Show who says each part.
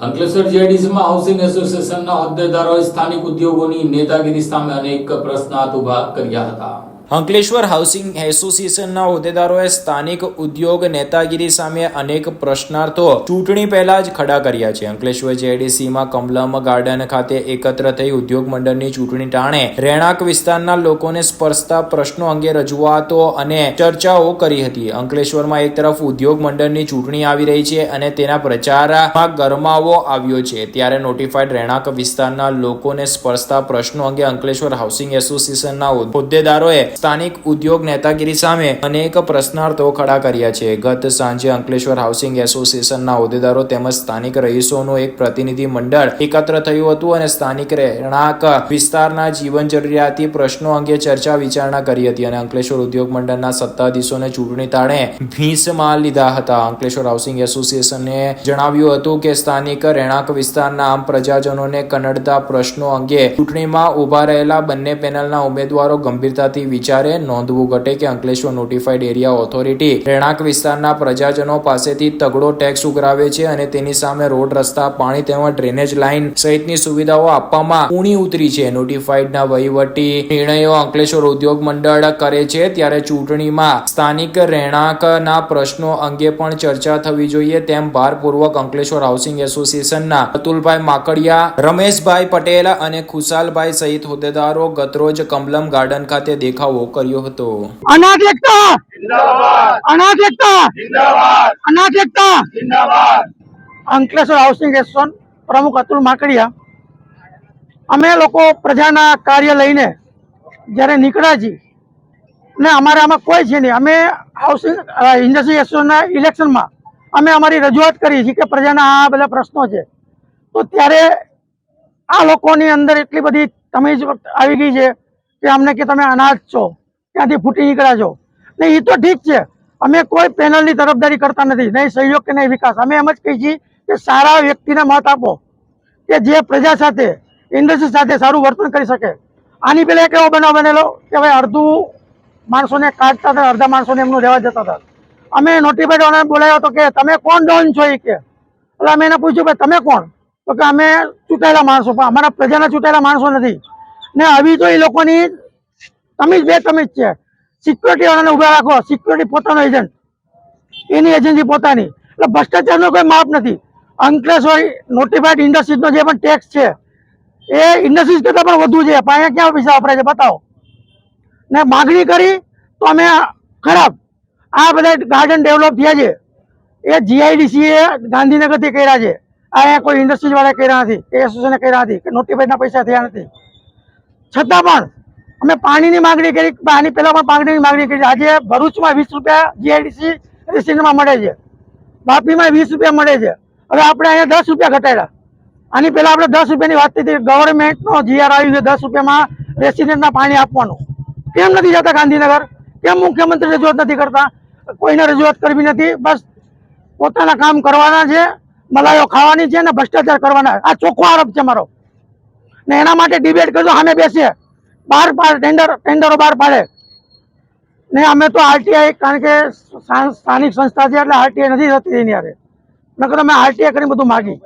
Speaker 1: Ankleshwar જીઆઈડીસીમાં housing એસોસિએશનના હોદ્દેદારોએ સ્થાનિક ઉદ્યોગોની નેતાગીરી સામે અનેક પ્રશ્નાર્થ ઊભા કર્યા હતા.
Speaker 2: અંકલેશ્વર હાઉસિંગ એસોસિએશનના હોદ્દેદારોએ સ્થાનિક ઉદ્યોગ નેતાગીરી સામે અનેક પ્રશ્નાર્થો ચૂંટણી પહેલા જ ખડા કર્યા છે. અંકલેશ્વર જેડીસીમાં કમલમ ગાર્ડન ખાતે એકત્ર થઈ ઉદ્યોગ મંડળની ચૂંટણી ટાણે રહેણાંક વિસ્તારના લોકોને સ્પર્શતા પ્રશ્નો અંગે રજૂઆતો અને ચર્ચાઓ કરી હતી. અંકલેશ્વરમાં એક તરફ ઉદ્યોગ મંડળની ચૂંટણી આવી રહી છે અને તેના પ્રચારમાં ગરમાવો આવ્યો છે. ત્યારે નોટિફાઈડ રહેણાંક વિસ્તારના લોકોને સ્પર્શતા પ્રશ્નો અંગે અંકલેશ્વર હાઉસિંગ એસોસિએશનના હોદ્દેદારોએ સ્થાનિક ઉદ્યોગ નેતાગીરી સામે અનેક પ્રશ્નાર્થો ખડા કર્યા છે. ગત સાંજે અંકલેશ્વર હાઉસિંગ એસોસિએશનના હોદ્દેદારો તેમજ સ્થાનિક રહીશોનું એક પ્રતિનિધિ મંડળ એકત્ર થયું હતું અને સ્થાનિક રહેણાંક વિસ્તારના જીવન જરૂરિયાતી પ્રશ્નો અંગે ચર્ચા વિચારણા કરી હતી અને અંકલેશ્વર ઉદ્યોગ મંડળના સત્તાધીશોને ચૂંટણી તાણે ભીંસમાં લીધા હતા. અંકલેશ્વર હાઉસિંગ એસોસિએશને જણાવ્યું હતું કે સ્થાનિક રહેણાંક વિસ્તારના આમ પ્રજાજનોને કનડતા પ્રશ્નો અંગે ચૂંટણીમાં ઊભા રહેલા બંને પેનલના ઉમેદવારો ગંભીરતાથી વિચારે નોંધવું ઘટે કે અંકલેશ્વર નોટિફાઈડ એરિયા ઓથોરિટી રહેણાંક વિસ્તારના પ્રજાજનો પાસેથી તગડો ટેક્સ ઉઘરાવે છે અને તેની સામે રોડ, રસ્તા, પાણી તેમજ ડ્રેનેજ લાઇન સહિતની સુવિધાઓ આપવામાં ઊણી ઉતરી છે. નોટિફાઈડના વહીવટી નિર્ણયો અંકલેશ્વર ઉદ્યોગ મંડળ કરે છે ત્યારે ચૂંટણીમાં સ્થાનિક રહેણાંકના પ્રશ્નો અંગે પણ ચર્ચા થવી જોઈએ. તેમ ભારપૂર્વક અંકલેશ્વર હાઉસિંગ એસોસિએશનના અતુલભાઈ માકડિયા, રમેશભાઈ પટેલ અને ખુશાલભાઈ સહિત હોદ્દેદારો ગતરોજ કમલમ ગાર્ડન ખાતે દેખાવો કર્યો હતો.
Speaker 3: અંકલેશ્વર હાઉસિંગ એસોસિએશન પ્રમુખ અતુલ માકડિયા. અમે લોકો પ્રજાના કાર્ય લઈને જ્યારે નીકળ્યા છીએ ને અમારે આમાં કોઈ છે નહીં. અમે હાઉસિંગ ઇન્ડસ્ટ્રી એસોસિએશનના ઇલેક્શનમાં અમે અમારી રજૂઆત કરી છે કે પ્રજાના આ બધા પ્રશ્નો છે. તો ત્યારે આ લોકોની અંદર એટલી બધી તમીજ આવી ગઈ છે કે અમને કે તમે અનાજ છો, ત્યાંથી ફૂટી નીકળ્યા છો. ને એ તો ઠીક છે. અમે કોઈ પેનલની તરફદારી કરતા નથી. નહીં, સહયોગ કે નહીં વિકાસ. અમે એમ જ કહીએ છીએ કે સારા વ્યક્તિને મત આપો કે જે પ્રજા સાથે ઇન્ડસ્ટ્રી સાથે સારું વર્તન કરી શકે. આની પહેલાં એક એવો બનાવ બનેલો કે ભાઈ અડધું માણસોને કાઢતા હતા, અડધા માણસોને એમનું રહેવા જતા હતા. અમે નોટિફાઈડ વાળાને બોલાવ્યો હતો કે, તમે કોણ ડોન છો એ કે? એટલે અમે એને પૂછ્યું કે તમે કોણ? તો કે, અમે ચૂંટાયેલા માણસો, પણ અમારા પ્રજાના ચૂંટાયેલા માણસો નથી. ને આવી તો એ લોકોની તમીજ બે તમીજ છે. સિક્યોરિટી વાળાને ઊભા રાખો. સિક્યોરિટી પોતાનો એજન્ટ એની એજન્સી પોતાની. એટલે ભ્રષ્ટાચારનો કોઈ માપ નથી. અંકલેશ્વર નોટિફાઈડ ઇન્ડસ્ટ્રીઝનો જે પણ ટેક્સ છે, એ ઇન્ડસ્ટ્રીઝ કરતાં પણ વધુ છે. અહીંયા ક્યાં પૈસા વપરાય છે બતાવો. ને માગણી કરી તો અમે ખરાબ. આ બધા ગાર્ડન ડેવલપ થયા છે. એ જીઆઈડીસીએ એ ગાંધીનગરથી કર્યા છે. અહીંયા કોઈ ઇન્ડસ્ટ્રીઝવાળા કર્યા નથી. કે એસોસિએશને કર્યા નથી. કે નોટિફાઈડના પૈસા થયા નથી. છતાં પણ અમે પાણીની માંગણી કરી આની પહેલા પણ પાણીની માંગણી કરી. આજે ભરૂચમાં વીસ રૂપિયા જીઆઈડીસી રેસિડન્ટમાં મળે છે. વાપીમાં વીસ રૂપિયા મળે છે. હવે આપણે અહીંયા દસ રૂપિયા ઘટાડ્યા. આની પહેલા આપણે દસ રૂપિયાની વાત થઈ ગવર્મેન્ટનો જીઆર આવ્યું છે દસ રૂપિયામાં રેસિડેન્ટના પાણી આપવાનું. કેમ નથી જતા ગાંધીનગર? કેમ મુખ્યમંત્રી રજૂઆત નથી કરતા? કોઈને રજૂઆત કરવી નથી. બસ પોતાના કામ કરવાના છે, મલાઈઓ ખાવાની છે ને ભ્રષ્ટાચાર કરવાના. આ ચોખ્ખો આરોપ છે મારો. ને એના માટે ડિબેટ કરજો, સામે બેસીએ. બહાર પાડે ટેન્ડર ટેન્ડરો બહાર પાડે. ને અમે તો આરટીઆઈ કારણ કે સ્થા- સ્થાનિક સંસ્થા છે એટલે આરટીઆઈ નથી થતી એની હારે. નકર અમે આરટીઆઈ કરીને બધું માગી